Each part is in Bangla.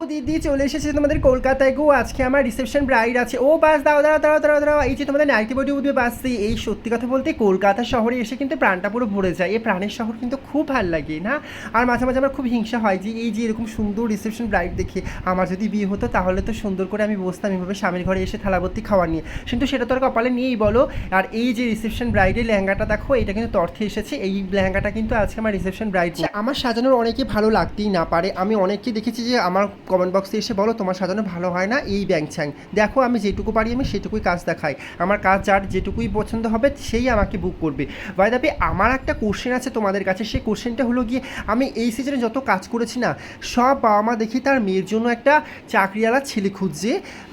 দিদি চলে এসেছে তোমাদের কলকাতায়। গো, আজকে আমার রিসেপশন ব্রাইড আছে। ও, বাস দাও দাঁড়াও দাও দাঁড়াও দাঁড়াও। এই যে তোমাদের নাইটি বডি উঠবে বাসছি এই সত্যি কথা বলতে কলকাতা শহরে এসে কিন্তু প্রাণটা পুরো ভরে যায়। এই প্রাণের শহর কিন্তু খুব ভালো লাগে, না? আর মাঝে মাঝে আমার খুব হিংসা হয় যে, এই যে এরকম সুন্দর রিসেপশন ব্রাইড দেখে আমার যদি বিয়ে হতো, তাহলে তো সুন্দর করে আমি বসতাম এভাবে স্বামীর ঘরে এসে থালাবর্তি খাওয়া নিয়ে। কিন্তু সেটা তো আর কপালে নিয়েই বলো। আর এই যে রিসেপশন ব্রাইডের লেহেঙ্গাটা দেখো, এটা কিন্তু তর্থে এসেছে। এই লেহেঙ্গাটা কিন্তু আজকে আমার রিসেপশন ব্রাইড আমার সাজানোর অনেকে ভালো লাগতেই না পারে। আমি অনেককে দেখেছি যে আমার কমেন্ট বক্সে এসে বলো তোমার সাজানো ভালো হয় না? এই ব্যাং ছ্যাং। দেখো আমি যেটুকু পারি আমি সেটুকুই কাজ দেখাই। আমার কাজ যার যেটুকুই পছন্দ হবে সেই আমাকে বুক করবে। বাই দাবি আমার একটা কোশ্চেন আছে তোমাদের কাছে। সেই কোশ্চেনটা হলো গিয়ে আমি এই সিজনে যত কাজ করেছি না, সব বাবা মা দেখি তার মেয়ের জন্য একটা চাকরিওয়ালা ছেলে খুঁজছে।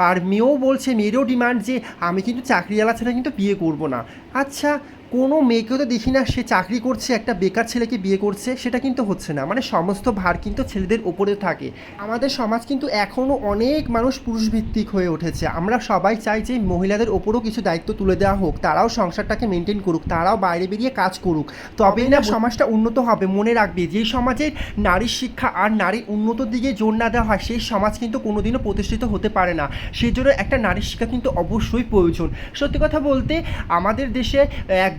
আর মেয়েও বলছে, মেয়েরও ডিমান্ড যে আমি কিন্তু চাকরিওয়ালা ছেলে কিন্তু বিয়ে করব না। আচ্ছা কোনো মেয়েকেও তো দেখি না সে চাকরি করছে একটা বেকার ছেলেকে বিয়ে করছে সেটা কিন্তু হচ্ছে না। মানে সমস্ত ভার কিন্তু ছেলেদের ওপরে থাকে। আমাদের সমাজ কিন্তু এখনও অনেক মানুষ পুরুষ ভিত্তিক হয়ে উঠেছে। আমরা সবাই চাই যে মহিলাদের ওপরও কিছু দায়িত্ব তুলে দেওয়া হোক। তারাও সংসারটাকে মেনটেন করুক তারাও বাইরে বেরিয়ে কাজ করুক। তবেই না সমাজটা উন্নত হবে মনে রাখবে যে সমাজে নারীর শিক্ষা আর নারীর উন্নতর দিকে জোর না দেওয়া হয় সেই সমাজ কিন্তু কোনোদিনও প্রতিষ্ঠিত হতে পারে না। সেই জন্য একটা নারীর শিক্ষা কিন্তু অবশ্যই প্রয়োজন। সত্যি কথা বলতে আমাদের দেশে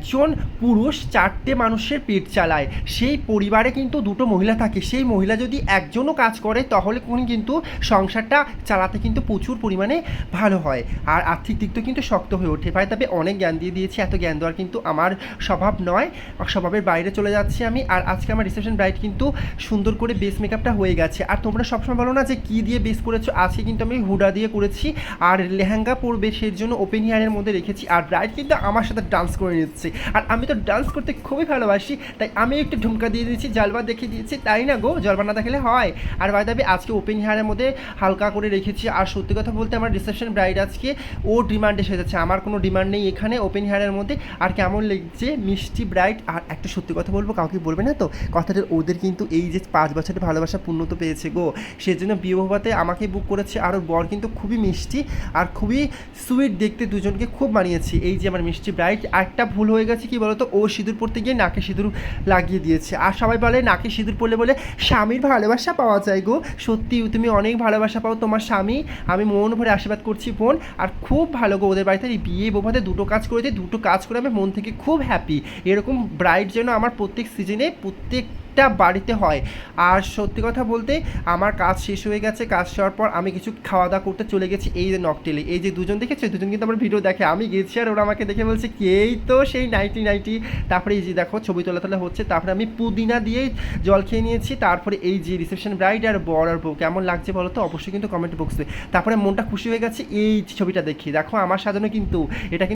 একজন পুরুষ চারটে মানুষের পেট চালায়। সেই পরিবারে কিন্তু দুটো মহিলা থাকে। সেই মহিলা যদি একজনও কাজ করে, তাহলে কোন কিন্তু সংসারটা চালাতে কিন্তু প্রচুর পরিমাণে ভালো হয়। আর আর্থিক দিক তো কিন্তু শক্ত হয়ে ওঠে। ভাই, তবে অনেক জ্ঞান দিয়ে দিয়েছি। এত জ্ঞান দেওয়ার কিন্তু আমার স্বভাব নয়। স্বভাবের বাইরে চলে যাচ্ছি আমি। আর আজকে আমার রিসেপশন ব্রাইড কিন্তু সুন্দর করে বেস মেকআপটা হয়ে গেছে। আর তোমরা সবসময় বলো না যে কী দিয়ে বেস করেছ? আজকে কিন্তু আমি হুডা দিয়ে করেছি। আর লেহেঙ্গা পরবে সেই জন্য ওপেন হেয়ারের মধ্যে রেখেছি। আর ব্রাইড কিন্তু আমার সাথে ডান্স করে নিচ্ছে। আর আমি তো ডান্স করতে খুবই ভালোবাসি, তাই আমি একটু ঢুমকা দিয়ে দিয়েছি, জলবা দেখিয়ে দিয়েছি, তাই না গো? জলবা না দেখালে হয়। আর বাই দাবি আজকে ওপেন হেয়ারের মধ্যে হালকা করে রেখেছি, আর সত্যি কথা বলতে আমার রিসেপশন ব্রাইড আজকে, ও ডিমান্ডে সেজেছে আমার কোনো ডিমান্ড নেই এখানে ওপেন হেয়ারের মধ্যে, আর কেমন লাগছে মিষ্টি ব্রাইড আর একটা সত্যি কথা বলব, কাউকে বলবে না তো? কথাটা ওদের কিন্তু এই যে পাঁচ বছরের ভালোবাসা পূর্ণত পেয়েছে গো। সেজন্য ভবাতে আমাকে বুক করেছে, আর বর কিন্তু খুবই মিষ্টি, আর খুবই সুইট দেখতে দুজনকে খুব মানিয়েছি। এই যে আমার মিষ্টি ব্রাইড একটা ভুল হয়ে গেছে কি বলতো? ও সিঁদুর পড়তে গিয়ে নাকে সিঁদুর লাগিয়ে দিয়েছে। আর সবাই বলে, নাকে সিঁদুর পড়লে বলে স্বামীর ভালোবাসা পাওয়া যায় গো। সত্যি, তুমি অনেক ভালোবাসা পাও তোমার স্বামী। আমি মন ভরে আশীর্বাদ করছি বোন। আর খুব ভালো গো, ওদের বাড়িতে বিয়ে বোভাতে দুটো কাজ করেছে। দুটো কাজ করে আমি মন থেকে খুব হ্যাপি এরকম ব্রাইড যেন আমার প্রত্যেক সিজনে প্রত্যেক প্রত্যেকটা বাড়িতে হয়। আর সত্যি কথা বলতে আমার কাজ শেষ হয়ে গেছে, কাজ শেয়ার পর আমি কিছু খাওয়া দাওয়া করতে চলে গেছি এই যে নকটেলে। এই যে দুজন দেখেছে? দুজন কিন্তু আমার ভিডিও দেখে। আমি গেছি আর ওরা আমাকে দেখে বলছে কেই তো সেই নাইটি নাইটি তারপরে এই যে দেখো, ছবি তোলা তোলা হচ্ছে। তারপরে আমি পুদিনা দিয়ে জল খেয়ে নিয়েছি। তারপরে এই যে রিসেপশন ব্রাইড আর বর আর বউ, কেমন লাগছে বলো তো? অবশ্যই কিন্তু কমেন্ট বক্সে তারপরে মনটা খুশি হয়ে গেছে। এই ছবিটা দেখি। দেখো, আমার সাজানো কিন্তু। এটা